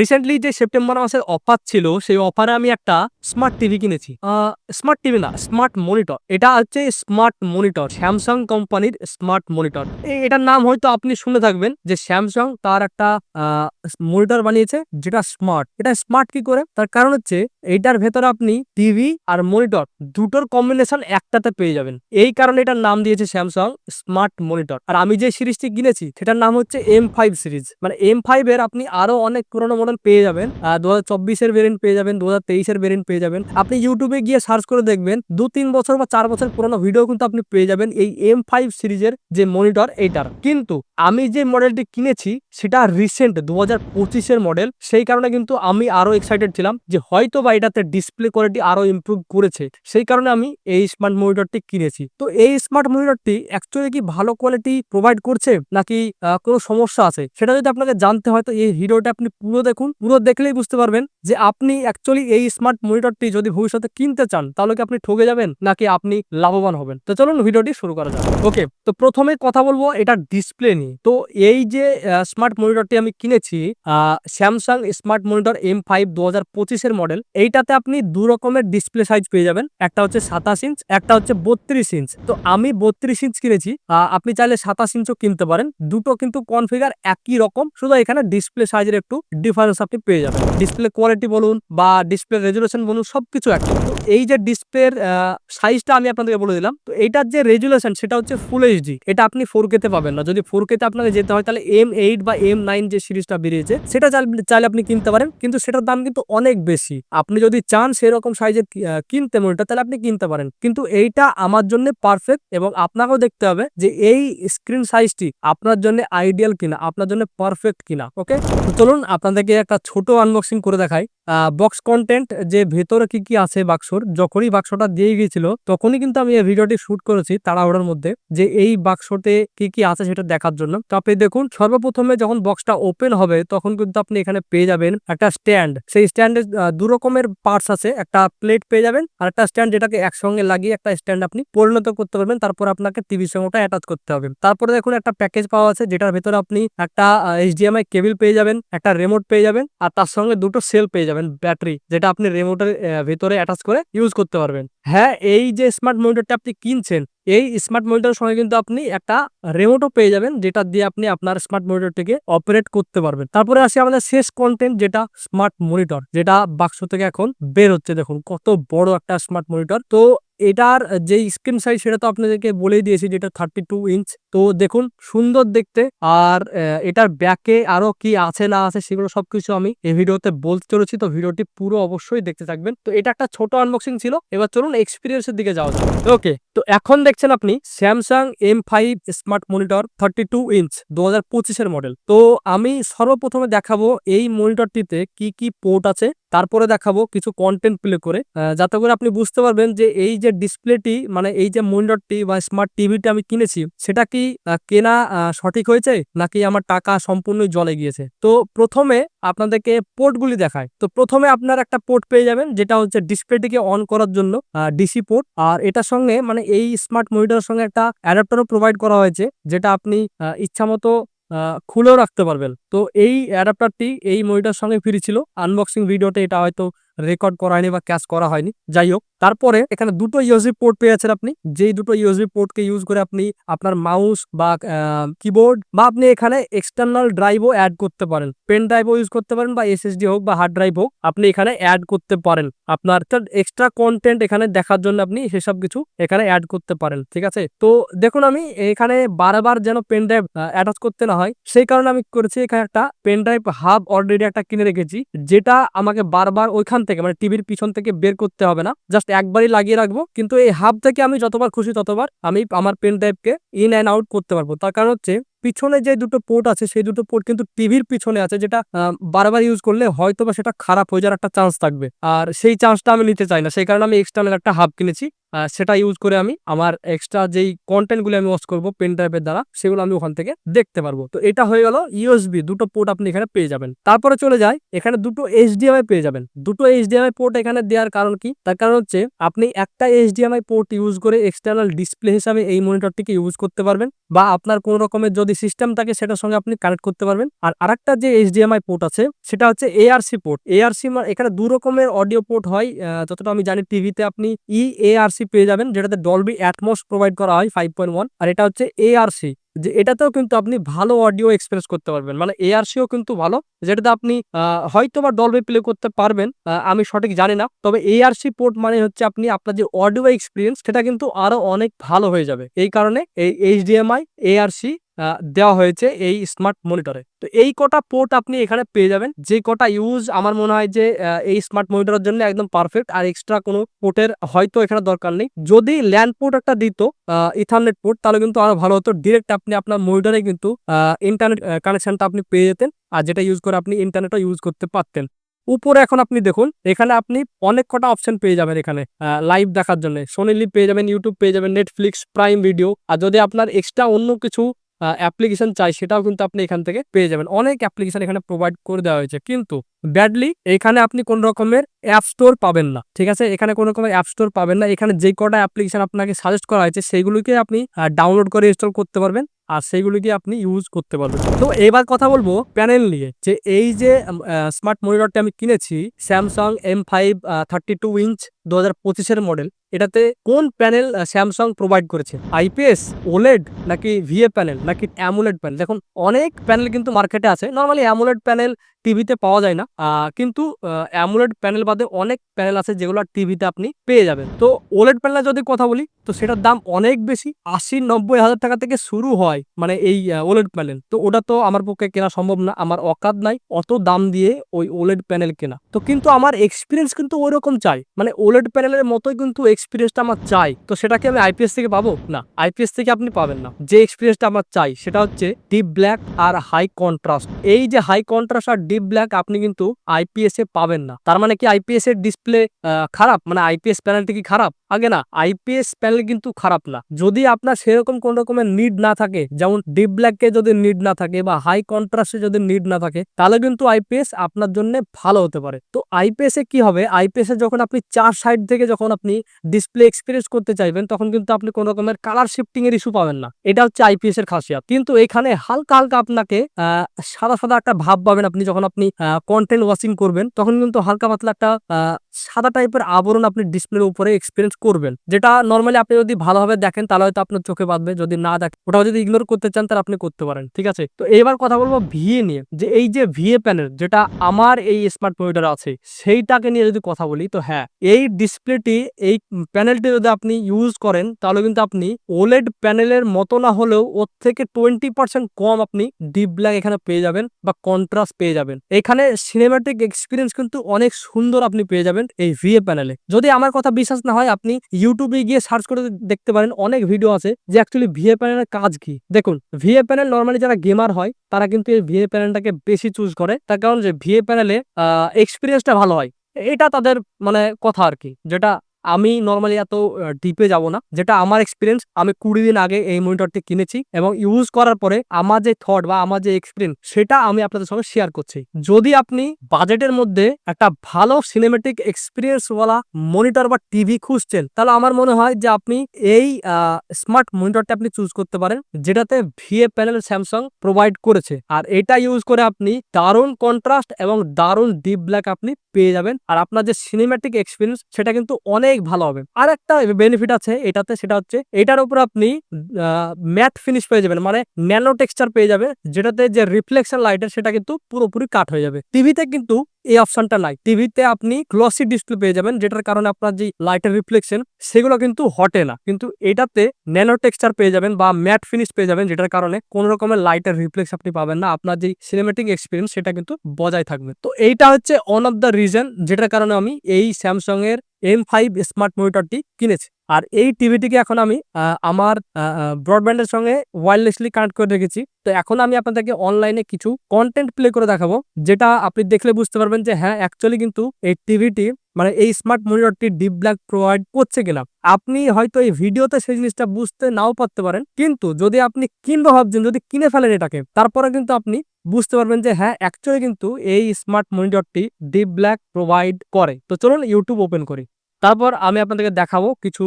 Recently যে September মাসের offer ছিল, সেই অফারে আমি একটা স্মার্ট টিভি কিনেছি। স্মার্ট টিভি না স্মার্ট মনিটর এটা হচ্ছে স্মার্ট মনিটর স্যামসাং কোম্পানির স্মার্ট মনিটর এটার নাম হয়তো আপনি শুনে থাকবেন যে স্যামসাং তার একটা মনিটর বানিয়েছে যেটা স্মার্ট এটা স্মার্ট কি করে? তার কারণ হচ্ছে এইটার ভেতরে আপনি টিভি আর মনিটর দুটোর কম্বিনেশন একটাতে পেয়ে যাবেন। এই কারণে এটার নাম দিয়েছে স্যামসাং স্মার্ট মনিটর আর আমি যে সিরিজটি কিনেছি, সেটার নাম হচ্ছে এম ফাইভ সিরিজ মানে এম ফাইভ এর আপনি আরও অনেক পুরোনো মডেল পেয়ে যাবেন দু হাজার চব্বিশের ভেরিয়েন্ট পেয়ে যাবেন দু হাজার তেইশের ভেরিয়েন্ট পেয়ে যাবেন। আপনি ইউটিউবে গিয়ে সার্চ করে দেখবেন দু তিন বছর বা চার বছর পুরোনো ভিডিও কিন্তু আপনি পেয়ে যাবেন এই এম ফাইভ সিরিজের যে মনিটর এইটার কিন্তু আমি যে মডেলটি কিনেছি, সেটা রিসেন্ট দু হাজার পঁচিশের মডেল সেই কারণে কিন্তু আমি আরও এক্সাইটেড ছিলাম যে হয়তো বা এটাতে ডিসপ্লে কোয়ালিটি আরও ইম্প্রুভ করেছে। সেই কারণে আমি এই স্মার্ট মনিটরটি কিনেছি। তো এই স্মার্ট মনিটরটি অ্যাকচুয়ালি কি ভালো কোয়ালিটি প্রোভাইড করছে? নাকি কোনো সমস্যা আছে? সেটা যদি আপনাকে জানতে হয়, তো এই ভিডিওটা আপনি পুরো দেখুন। পুরো দেখলেই বুঝতে পারবেন যে আপনি অ্যাকচুয়ালি এই স্মার্ট মনিটরটি যদি ভবিষ্যতে কিনতে চান, তাহলে কি আপনি ঠকে যাবেন নাকি আপনি লাভবান হবেন? তো চলুন ভিডিওটি শুরু করা যাক। ওকে, তো প্রথমে কথা বলব এটা ডিসপ্লে নিয়ে। তো এই যে স্মার্ট মনিটরটি আমি কিনেছি Samsung smart monitor M five দু হাজার পঁচিশের মডেল এইটাতে আপনি দু রকমের ডিসপ্লে সাইজ পেয়ে যাবেন। একটা হচ্ছে সাতাশ ইঞ্চ একটা হচ্ছে বত্রিশ ইঞ্চ তো আমি বত্রিশ ইঞ্চ কিনেছি আপনি চাইলে সাতাশ ইঞ্চও কিনতে পারেন। দুটো কিন্তু কনফিগার একই রকম, শুধু এখানে ডিসপ্লে সাইজের একটু ডিফারেন্স আপনি পেয়ে যাবেন। ডিসপ্লে কোয়ালিটি বলুন বা ডিসপ্লে রেজুলেশন বলুন সব কিছু এক এই যে ডিসপ্লের সাইজটা আমি আপনাদেরকে বলে দিলাম, তো এইটার যে রেজুলেশন সেটা হচ্ছে ফুল এইচডি এটা আপনি ফোর কেতে পাবেন না। যদি ফোর কেতে আপনাকে যেতে হয়, তাহলে এম এইট বা এম নাইন যে সিরিজটা বেরিয়েছে, সেটা চাইলে- আপনি কিনতে পারেন। কিন্তু সেটার দাম কিন্তু অনেক বেশি। আপনি যদি চান সেরকম সাইজের কিনতে মনিটর, তাহলে আপনি কিনতে পারেন। কিন্তু এইটা আমার জন্য পারফেক্ট এবং আপনাকেও দেখতে হবে যে এই স্ক্রিন সাইজটি আপনার জন্য আইডিয়াল কিনা, আপনার জন্য পারফেক্ট কিনা ওকে চলুন আপনাদেরকে একটা ছোট আনবক্সিং করে দেখাই। বক্স কন্টেন্ট যে ভেতরে কি কি আছে বাক্সর যখনই বাক্সটা দিয়ে গিয়েছিল, তখনই কিন্তু আমি এই ভিডিওটি শুট করেছি তাড়াহুড়োর মধ্যে, যে এই বাক্সতে কি কি আছে সেটা দেখার জন্য। তো আপনি দেখুন, সর্বপ্রথমে যখন বক্সটা ওপেন হবে, তখন কিন্তু আপনি এখানে পেয়ে যাবেন একটা স্ট্যান্ড সেই স্ট্যান্ডে দু রকমের পার্টস আছে, একটা প্লেট পেয়ে যাবেন, আর একটা স্ট্যান্ড যেটাকে একসঙ্গে লাগিয়ে একটা স্ট্যান্ড আপনি পরিণত করতে পারবেন, তারপর আপনাকে টিভির সঙ্গে ওটা অ্যাটাচ করতে হবে। তারপরে দেখুন, একটা প্যাকেজ পাওয়া আছে, যেটার ভেতরে আপনি একটা এইচডিএমআই কেবল পেয়ে যাবেন, একটা রিমোট পেয়ে যাবেন আর তার সঙ্গে দুটো সেল পেয়ে যাবেন ব্যাটারি যেটা আপনি রিমোটের ভেতরে অ্যাটাচ করে ইউজ করতে পারবেন। হ্যাঁ এই যে স্মার্ট মনিটরটা আপনি কিনছেন, এই স্মার্ট মনিটরের সঙ্গে কিন্তু আপনি একটা রিমোটও পেয়ে যাবেন যেটা দিয়ে আপনি আপনার স্মার্ট মনিটরটিকে অপারেট করতে পারবেন। তারপরে আসি আমাদের শেষ কন্টেন্ট যেটা স্মার্ট মনিটর যেটা বাক্স থেকে এখন বের হচ্ছে। দেখুন কত বড় একটা স্মার্ট মনিটর তো এটার যে স্ক্রিন সাইজ সেটা তো আপনাদেরকে বলেই দিয়েছি যেটা থার্টি টু ইঞ্চ তো দেখুন, সুন্দর দেখতে। আর এটার ব্যাকে আরও কি আছে না আছে সেগুলো সবকিছু আমি এই ভিডিওতে বলতে চলেছি। তো ভিডিওটি পুরো অবশ্যই দেখতে থাকবেন। তো এটা একটা ছোট আনবক্সিং ছিল। এবার চলুন এক্সপিরিয়েন্সের দিকে যাওয়া যাক। ওকে তো এখন দেখছেন আপনি Samsung M five smart monitor thirty two inch দু হাজার পঁচিশের মডেল তো আমি সর্বপ্রথমে দেখাবো এই মনিটরটিতে কি কি পোর্ট আছে। তারপরে দেখাবো কিছু কন্টেন্ট প্লে করে। যাতে করে আপনি বুঝতে পারবেন যে এই যে ডিসপ্লেটি মানে এই যে মনিটরটি বা স্মার্ট টিভিটি আমি কিনেছি সেটা কি কেনা সঠিক হয়েছে? নাকি আমার টাকা সম্পূর্ণই জলে গিয়েছে? তো প্রথমে আপনাদেরকে পোর্টগুলি দেখায় তো প্রথমে আপনার একটা পোর্ট পেয়ে যাবেন যেটা হচ্ছে ডিসপ্লেটিকে অন করার জন্য ডিসি পোর্ট আর এটার সঙ্গে মানে এই স্মার্ট মনিটরের সঙ্গে একটা অ্যাডাপ্টারও প্রোভাইড করা হয়েছে যেটা আপনি ইচ্ছা মতো আহ, খুলেও রাখতে পারবেন। তো এই অ্যাডাপ্টারটি এই মনিটার সঙ্গে ফ্রি ছিল। আনবক্সিং ভিডিওতে এটা হয়তো রেকর্ড করা হয়নি বা ক্যাচ করা হয়নি। যাই হোক, তারপরে এখানে দুটো ইউএসবি পোর্ট পেয়েছেন আপনি। যেই দুটো ইউএসবি পোর্টকে ইউজ করে আপনি আপনার মাউস বা কিবোর্ড বা আপনি এখানে এক্সটার্নাল ড্রাইভও অ্যাড করতে পারেন। পেন ড্রাইভও ইউজ করতে পারেন বা এসএসডি হোক বা হার্ড ড্রাইভ হোক, আপনি এখানে অ্যাড করতে পারেন। আপনার এক্সট্রা কন্টেন্ট এখানে দেখার জন্য আপনি সেসব কিছু এখানে অ্যাড করতে পারেন, ঠিক আছে? তো দেখুন আমি এখানে বারবার যেন পেন ড্রাইভ অ্যাটাচ করতে না হয়, সেই কারণে আমি করেছি এখানে একটা পেন ড্রাইভ হাব অলরেডি একটা কিনে রেখেছি, যেটা আমাকে বারবার ওইখান থেকে মানে টিভির পিছন থেকে বের করতে হবে না। জাস্ট একবারই লাগিয়ে রাখব। কিন্তু এই হাব থেকে আমি যতবার খুশি ততবার আমি আমার পেন ড্রাইভকে ইন অ্যান্ড আউট করতে পারব। তার কারণ হচ্ছে পিছনে যে দুটো পোর্ট আছে, সেই দুটো পোর্ট কিন্তু টিভির পিছনে আছে, যেটা বারবার ইউজ করলে হয়তো বা সেটা খারাপ হয়ে যাওয়ার একটা চান্স থাকবে। আর সেই চান্সটা আমি নিতে চাই না। সেই কারণে আমি এক্সটার্নাল একটা হাব কিনেছি। সেটা ইউজ করে আমি আমার এক্সট্রা যেই কন্টেন্টগুলো আমি ওয়াচ করব পেন ড্রাইভের দ্বারা, সেগুলো আমি ওখান থেকে দেখতে পারব। তো এটা হয়ে গেল ইউএসবি দুটো পোর্ট আপনি এখানে পেয়ে যাবেন। তারপরে চলে যায় এখানে দুটো এইচডিএমআই পেয়ে যাবেন। দুটো এইচডিএমআই পোর্ট এখানে দেওয়ার কারণ কি? তার কারণ হচ্ছে, আপনি একটা এইচডিএমআই পোর্ট ইউজ করে এক্সটার্নাল ডিসপ্লে হিসাবে এই মনিটরটিকে ইউজ করতে পারবেন বা আপনার কোনো রকমের যদি সিস্টেম থাকে সেটার সঙ্গে আপনি কানেক্ট করতে পারবেন। আর আরেকটা যে এইচডিএমআই পোর্ট আছে, সেটা হচ্ছে এআরসি পোর্ট এআরসি এখানে দু রকমের অডিও পোর্ট হয় যতটা আমি জানি টিভিতে আপনি ই এআরসি পেয়ে যাবেন, যেটাতে ডলবি অ্যাটমস প্রোভাইড করা হয় ফাইভ পয়েন্ট ওয়ান আর এটা হচ্ছে এআরসি যে এটাতেও কিন্তু আপনি ভালো অডিও এক্সপ্রেস করতে পারবেন। মানে এআরসিও কিন্তু ভালো, যেটাতে আপনি হয়তো বা ডলবি প্লে করতে পারবেন আমি সঠিক জানি না। তবে এআরসি পোর্ট মানে হচ্ছে আপনি আপনার যে অডিও এক্সপিরিয়েন্স সেটা কিন্তু আরও অনেক ভালো হয়ে যাবে। এই কারণে এই এইচডিএমআই এআরসি দেওয়া হয়েছে এই স্মার্ট মনিটরে তো এই কটা পোর্ট আপনি এখানে পেয়ে যাবেন। যে কটা ইউজ আমার মনে হয় যে এই স্মার্ট মনিটরের জন্য একদম পারফেক্ট আর এক্সট্রা কোনো পোর্টের হয়তো এখানে দরকার নেই। যদি ল্যান্ড পোর্ট একটা দিত ইথারনেট পোর্ট তাহলে কিন্তু আরও ভালো হতো। ডিরেক্ট আপনি আপনার মনিটরে কিন্তু ইন্টারনেট কানেকশনটা আপনি পেয়ে যেতেন। আর যেটা ইউজ করে আপনি ইন্টারনেটও ইউজ করতে পারতেন। উপরে এখন আপনি দেখুন, এখানে আপনি অনেক কটা অপশন পেয়ে যাবেন এখানে লাইভ দেখার জন্য। সোনিলি পেয়ে যাবেন ইউটিউব পেয়ে যাবেন নেটফ্লিক্স প্রাইম ভিডিও আর যদি আপনার এক্সট্রা অন্য কিছু অ্যাপ্লিকেশন চাই সেটাও কিন্তু আপনি এখান থেকে পেয়ে যাবেন। অনেক অ্যাপ্লিকেশন এখানে প্রোভাইড করে দেওয়া হয়েছে। কিন্তু ব্যাডলি এখানে আপনি কোন রকমের অ্যাপ স্টোর পাবেন না। ঠিক আছে? এখানে কোনো রকমের অ্যাপ স্টোর পাবেন না। এখানে যে কটা অ্যাপ্লিকেশন আপনাকে সাজেস্ট করা হয়েছে সেইগুলোকে আপনি ডাউনলোড করে ইনস্টল করতে পারবেন আর সেইগুলিকে আপনি ইউজ করতে পারবেন। তো এবার কথা বলব প্যানেল নিয়ে। যে এই যে স্মার্ট মনিটরটা আমি কিনেছি Samsung M five thirty two inch দু হাজার পঁচিশের মডেল। এটাতে কোন প্যানেল স্যামসাং প্রোভাইড করেছে? আইপিএস ওলেড, নাকি ভিএ প্যানেল, নাকি অ্যামুলেট প্যানেল? দেখুন, অনেক প্যানেল কিন্তু মার্কেটে আছে। নর্মালি অ্যামুলেট প্যানেল টিভিতে পাওয়া যায় না। কিন্তু অ্যামুলেট প্যানেল বাদে অনেক প্যানেল আছে যেগুলো টিভিতে আপনি পেয়ে যাবেন। তো ওলেড প্যানেলের যদি কথা বলি, তো সেটার দাম অনেক বেশি। আশি, নব্বই হাজার টাকা থেকে শুরু হয় মানে এই ওলেড প্যানেল। তো ওটা তো আমার পক্ষে কেনা সম্ভব না। আমার অকাত নাই। অত দাম দিয়ে ওই ওলেড প্যানেল কেনা। তো কিন্তু আমার এক্সপিরিয়েন্স কিন্তু ওই রকম চাই। মানে ওলেড প্যানেলের মতোই কিন্তু এক্সপিরিয়েন্সটা আমার চাই। তো সেটা কি আমি আইপিএস থেকে পাবো? না আইপিএস থেকে আপনি পাবেন না। যে এক্সপিরিয়েন্সটা আমার চাই, সেটা হচ্ছে ডিপ ব্ল্যাক আর হাই কন্ট্রাস্ট এই যে হাই কন্ট্রাস্ট আর ডিপ ব্ল্যাক আপনি কিন্তু আইপিএস এ পাবেন না। তার মানে কি আইপিএস এর ডিসপ্লে খারাপ? মানে আইপিএস প্যানেলটি কি খারাপ? আগে না আইপিএস প্যানেল কিন্তু খারাপ না। যদি আপনার সেরকম কোন রকমের নিড না থাকে, যেমন ডিপ ব্ল্যাকে যদি নিড না থাকে বা হাই কন্ট্রাস্টে যদি নিড না থাকে, তাহলে কিন্তু আইপিএস আপনার জন্য ভালো হতে পারে। তো আইপিএস এ কি হবে? আইপিএস এ যখন আপনি চার সাইড থেকে যখন আপনি ডিসপ্লে এক্সপিরিয়েন্স করতে চাইবেন, তখন কিন্তু আপনি কোন রকমের কালার শিফটিং এর ইস্যু পাবেন না। এটা হচ্ছে আইপিএস এর খাসিয়াত। কিন্তু এখানে হালকা হালকা আপনাকে সাদা সাদা একটা ভাব পাবেন আপনি যখন আপনি কন্টেন্ট ওয়াচিং করবেন, তখন কিন্তু হালকা পাতলা একটা সাদা টাইপের আবরণ আপনি ডিসপ্লের উপরে এক্সপিরিয়েন্স করবেন। যেটা নর্মালি আপনি যদি ভালোভাবে দেখেন, তাহলে হয়তো আপনার চোখে বাঁধবে। যদি না দেখেন, ওটাও যদি ইগনোর করতে চান, তাহলে আপনি করতে পারেন, ঠিক আছে? তো এবার কথা বলব ভিএ নিয়ে। যে এই যে ভিএ প্যানেল যেটা আমার এই স্মার্ট মনিটর আছে, সেইটাকে নিয়ে যদি কথা বলি, তো হ্যাঁ এই ডিসপ্লেটি এই প্যানেলটি যদি আপনি ইউজ করেন, তাহলে কিন্তু আপনি ওলেড প্যানেলের মতো না হলেও ওর থেকে টোয়েন্টি পার্সেন্ট কম আপনি ডিপ ব্ল্যাক এখানে পেয়ে যাবেন বা কন্ট্রাস্ট পেয়ে যাবেন। এখানে সিনেমাটিক এক্সপিরিয়েন্স কিন্তু অনেক সুন্দর আপনি পেয়ে যাবেন এই ভিএ প্যানেলে যদি আমার কথা বিশ্বাস না হয়, আপনি ইউটিউবে গিয়ে সার্চ করে দেখতে পারেন, অনেক ভিডিও আছে যে অ্যাকচুয়ালি ভিএ প্যানেলের কাজ কি। দেখুন ভিএ প্যানেল নর্মালি যারা গেমার হয়, তারা কিন্তু এই ভিএ প্যানেলটাকে বেশি চুজ করে। তার কারণ যে ভিএ প্যানেলে এক্সপিরিয়েন্সটা ভালো হয়। এটা তাদের মানে কথা আর কি যেটা আমি নর্মালি এত ডিপে যাব না। যেটা আমার এক্সপিরিয়েন্স আমি কুড়ি দিন আগে এই মনিটরটি কিনেছি এবং ইউজ করার পরে আমার যে থট বা আমার যে এক্সপিরিয়েন্স সেটা আমি আপনাদের সঙ্গে শেয়ার করছি। যদি আপনি বাজেটের মধ্যে একটা ভালো সিনেমেটিক এক্সপিরিয়েন্সওয়ালা মনিটর বা টিভি খুঁজছেন, তাহলে আমার মনে হয় যে আপনি এই স্মার্ট মনিটরটা আপনি চুজ করতে পারেন, যেটাতে ভিএ প্যানেল স্যামসাং প্রোভাইড করেছে। আর এটা ইউজ করে আপনি দারুণ কন্ট্রাস্ট এবং দারুণ ডিপ ব্ল্যাক আপনি পেয়ে যাবেন। আর আপনার যে সিনেম্যাটিক এক্সপিরিয়েন্স সেটা কিন্তু অনেক ভালো হবে। আর একটা বেনিফিট আছে এটাতে, সেটা হচ্ছে এটার উপর আপনি ম্যাট ফিনিশ পেয়ে যাবেন। মানে ন্যানো টেক্সচার পেয়ে যাবে, যেটাতে যে রিফ্লেকশন লাইটের সেটা কিন্তু পুরোপুরি কাট হয়ে যাবে। টিভিতে কিন্তু এই অপশনটা নাই। টিভিতে আপনি গ্লসি ডিসপ্লে পেয়ে যাবেন, যেটার কারণে আপনার যে লাইটের রিফ্লেকশন সেগুলো কিন্তু হটে না। কিন্তু এটাতে ন্যানো টেক্সচার পেয়ে যাবেন বা ম্যাট ফিনিশ পেয়ে যাবেন, যেটার কারণে কোনো রকমের লাইটের রিফ্লেক্স আপনি পাবেন না। আপনার যে সিনেমেটিক এক্সপিরিয়েন্স সেটা কিন্তু বজায় থাকবে। তো এইটা হচ্ছে ওয়ান অফ দ্য রিজন যেটার কারণে আমি এই স্যামসাং এর এম ফাইভ স্মার্ট মনিটরটি কিনেছি। আর এই টিভিটিকে এখন আমি আমার ব্রডব্যান্ডের সঙ্গে ওয়্যারলেসলি কানেক্ট করে রেখেছি। তো এখন আমি আপনাদেরকে অনলাইনে কিছু কন্টেন্ট প্লে করে দেখাবো, যেটা আপনি দেখলে বুঝতে পারবেন যে হ্যাঁ অ্যাকচুয়ালি কিন্তু এই টিভিটি মানে এই স্মার্ট মনিটরটি ডিপ ব্ল্যাক প্রোভাইড করছে কিনা। আপনি হয়তো এই ভিডিওতে সেই জিনিসটা বুঝতে নাও পারতে পারেন, কিন্তু যদি আপনি কিনবো ভাবছেন, যদি কিনে ফেলেন এটাকে, তারপরে কিন্তু আপনি বুঝতে পারবেন যে হ্যাঁ অ্যাকচুয়ালি কিন্তু এই স্মার্ট মনিটরটি ডিপ ব্ল্যাক প্রোভাইড করে। তো চলুন ইউটিউব ওপেন করি। তারপর আমি আপনাদেরকে দেখাবো কিছু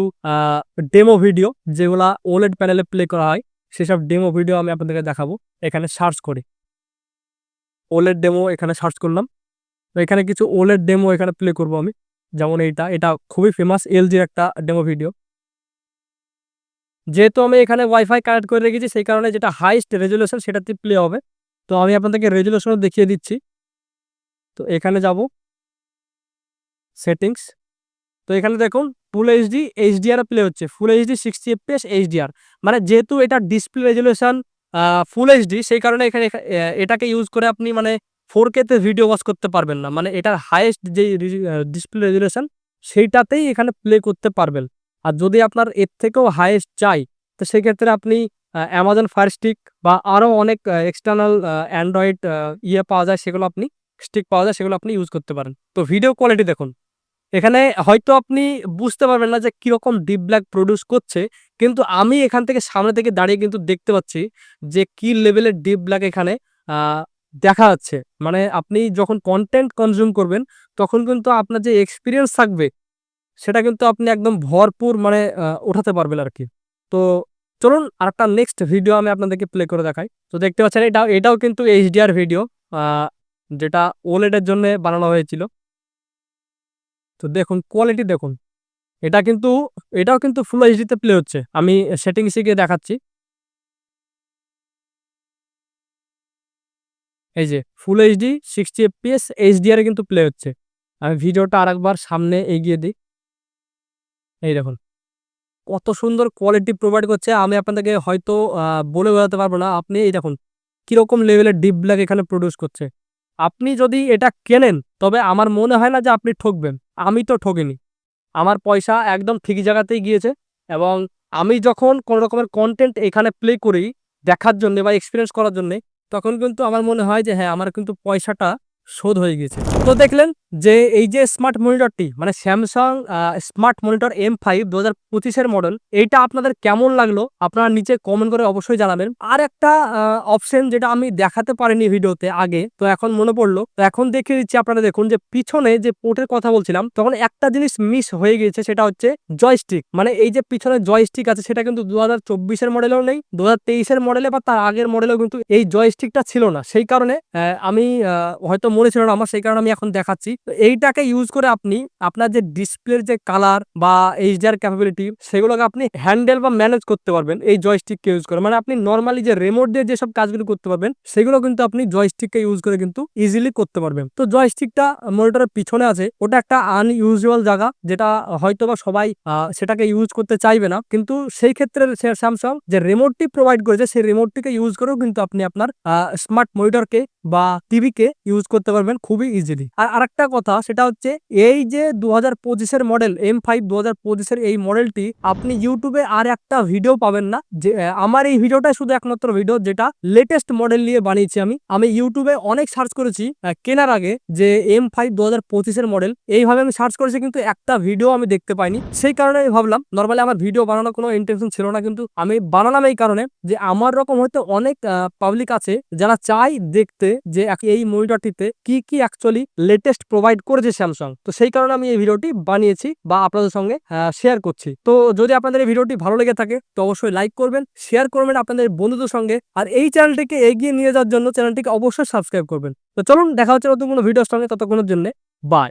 ডেমো ভিডিও যেগুলা ওলেড প্যানেলে প্লে করা হয়। সেসব ডেমো ভিডিও আমি আপনাদেরকে দেখাবো। এখানে সার্চ করে। ওলের ডেমো এখানে সার্চ করলাম। তো এখানে কিছু ওলের ডেমো এখানে প্লে করব আমি। যেমন এইটা। এটা খুবই ফেমাস এলজির একটা ডেমো ভিডিও যেহেতু আমি এখানে ওয়াইফাই কানেক্ট করে রেখেছি, সেই কারণে যেটা হাইস্ট রেজুলেশন সেটাতে প্লে হবে। তো আমি আপনাদেরকে রেজুলেশনও দেখিয়ে দিচ্ছি। তো এখানে যাব। সেটিংস তো এখানে দেখুন ফুল এইচডি এইচডিআর প্লে হচ্ছে। Full HD sixty FPS HDR মানে যেহেতু এটা ডিসপ্লে রেজুলেশন ফুল এইচডি সেই কারণে এখানে এখা- এটাকে ইউজ করে আপনি মানে ফোর কেতে ভিডিও ওয়াচ করতে পারবেন না। মানে এটার হাইয়েস্ট যে ডিসপ্লে রেজুলেশন সেইটাতেই এখানে প্লে করতে পারবেন। আর যদি আপনার এর থেকেও হাইয়েস্ট চাই, তো সেক্ষেত্রে আপনি অ্যামাজন ফায়ার স্টিক বা আরও অনেক এক্সটার্নাল অ্যান্ড্রয়েড ইয়ে পাওয়া যায়, সেগুলো আপনি স্টিক পাওয়া যায়, সেগুলো আপনি ইউজ করতে পারেন। তো ভিডিও কোয়ালিটি দেখুন। এখানে হয়তো আপনি বুঝতে পারবেন না যে কীরকম ডিপ ব্ল্যাক প্রডিউস করছে, কিন্তু আমি এখান থেকে সামনে থেকে দাঁড়িয়ে কিন্তু দেখতে পাচ্ছি যে কি লেভেলের ডিপ ব্ল্যাক এখানে দেখা যাচ্ছে। মানে আপনি যখন কন্টেন্ট কনজিউম করবেন, তখন কিন্তু আপনার যে এক্সপিরিয়েন্স থাকবে, সেটা কিন্তু আপনি একদম ভরপুর মানে ওঠাতে পারবেন আর কি তো চলুন আর একটা নেক্সট ভিডিও আমি আপনাদেরকে প্লে করে দেখাই। তো দেখতে পাচ্ছেন এটা, এটাও কিন্তু এইচডিআর ভিডিও যেটা ওলেডের জন্য বানানো হয়েছিল। তো দেখুন কোয়ালিটি দেখুন। এটা কিন্তু, এটাও কিন্তু ফুল এইচডিতে প্লে হচ্ছে। আমি সেটিংসে গিয়ে দেখাচ্ছি। এই যে full HD sixty FPS HDR কিন্তু প্লে হচ্ছে। আমি ভিডিওটা আরেকবার সামনে এগিয়ে দিই। এই দেখুন। কত সুন্দর কোয়ালিটি প্রোভাইড করছে। আমি আপনাদেরকে হয়তো বলে বোঝাতে পারব না। আপনি এই দেখুন, কীরকম লেভেলের ডিপ ব্ল্যাক এখানে প্রডিউস করছে। আপনি যদি এটা কেনেন, তবে আমার মনে হয় না যে আপনি ঠকবেন। আমি তো ঠকিনি। আমার পয়সা একদম ঠিক জায়গাতেই গিয়েছে এবং আমি যখন কোনো রকমের কন্টেন্ট এখানে প্লে করি, দেখার জন্যে বা এক্সপিরিয়েন্স করার জন্যে, তখন কিন্তু আমার মনে হয় যে হ্যাঁ আমার কিন্তু পয়সাটা শোধ হয়ে গিয়েছে। তো দেখলেন যে এই যে স্মার্ট মনিটরটি মানে Samsung smart monitor M five দু হাজার পঁচিশের মডেল এইটা আপনাদের কেমন লাগল? আপনারা নিচে কমেন্ট করে অবশ্যই জানাবেন। আর একটা অপশন যেটা আমি দেখাতে পারিনি ভিডিওতে আগে, তো এখন মনে পড়ল। তো এখন দেখে দিচ্ছি আপনারা দেখুন যে পিছনে যে পোর্টের কথা বলছিলাম, তখন একটা জিনিস মিস হয়ে গিয়েছে, সেটা হচ্ছে জয়স্টিক মানে এই যে পিছনে জয়স্টিক আছে, সেটা কিন্তু দু হাজার চব্বিশের মডেলেও নেই দু হাজার তেইশের মডেলে বা তার আগের মডেলেও কিন্তু এই জয়স্টিকটা ছিল না। সেই কারণে আমি হয়তো মনে ছিল না আমার, সেই কারণে আমি এখন দেখাচ্ছি। তো এইটাকে ইউজ করে আপনি আপনার যে ডিসপ্লের যে কালার বা এইচডিআর ক্যাপাবিলিটি সেগুলোকে আপনি হ্যান্ডেল বা ম্যানেজ করতে পারবেন এই জয়স্টিককে ইউজ করে। মানে আপনি নর্মালি যে রিমোট দিয়ে যেসব কাজগুলো করতে পারবেন সেগুলো কিন্তু আপনি জয়স্টিককে ইউজ করে কিন্তু ইজিলি করতে পারবেন। তো জয়স্টিকটা মনিটরের পিছনে আছে, ওটা একটা আনইউজুয়াল জায়গা যেটা হয়তো বা সবাই সেটাকে ইউজ করতে চাইবে না। কিন্তু সেই ক্ষেত্রে স্যামসাং যে রিমোটটি প্রোভাইড করেছে সেই রিমোটটিকে ইউজ করেও কিন্তু আপনি আপনার স্মার্ট মনিটরকে বা টিভিকে ইউজ করতে পারবেন খুবই ইজিলি আর আরেকটা কথা সেটা হচ্ছে এই যে দু হাজার পঁচিশের মডেল এম ফাইভ দু হাজার পঁচিশের এই মডেলটি আপনি ইউটিউবে আর একটা ভিডিও পাবেন না। যে আমার এই ভিডিওটাই শুধু একমাত্র ভিডিও যেটা লেটেস্ট মডেল নিয়ে বানিয়েছি আমি। আমি ইউটিউবে অনেক সার্চ করেছি কেনার আগে যে এম ফাইভ দু হাজার পঁচিশের মডেল এইভাবে আমি সার্চ করেছি কিন্তু একটা ভিডিও আমি দেখতে পাইনি। সেই কারণে আমি ভাবলাম নর্মালি আমার ভিডিও বানানোর কোনো ইন্টেনশন ছিল না, কিন্তু আমি বানালাম এই কারণে যে আমার রকম হয়তো অনেক পাবলিক আছে যারা চাই দেখতে যে এই মনিটরটিতে কি কি অ্যাকচুয়ালি লেটেস্ট প্রোভাইড করেছে স্যামসাং তো সেই কারণে আমি এই ভিডিওটি বানিয়েছি বা আপনাদের সঙ্গে শেয়ার করছি। তো যদি আপনাদের এই ভিডিওটি ভালো লেগে থাকে, তো অবশ্যই লাইক করবেন শেয়ার করবেন আপনাদের বন্ধুদের সঙ্গে। আর এই চ্যানেলটিকে এগিয়ে নিয়ে যাওয়ার জন্য চ্যানেলটিকে অবশ্যই সাবস্ক্রাইব করবেন। তো চলুন, দেখা হচ্ছে নতুন কোনো ভিডিওর সঙ্গে ততক্ষণের জন্য। বাই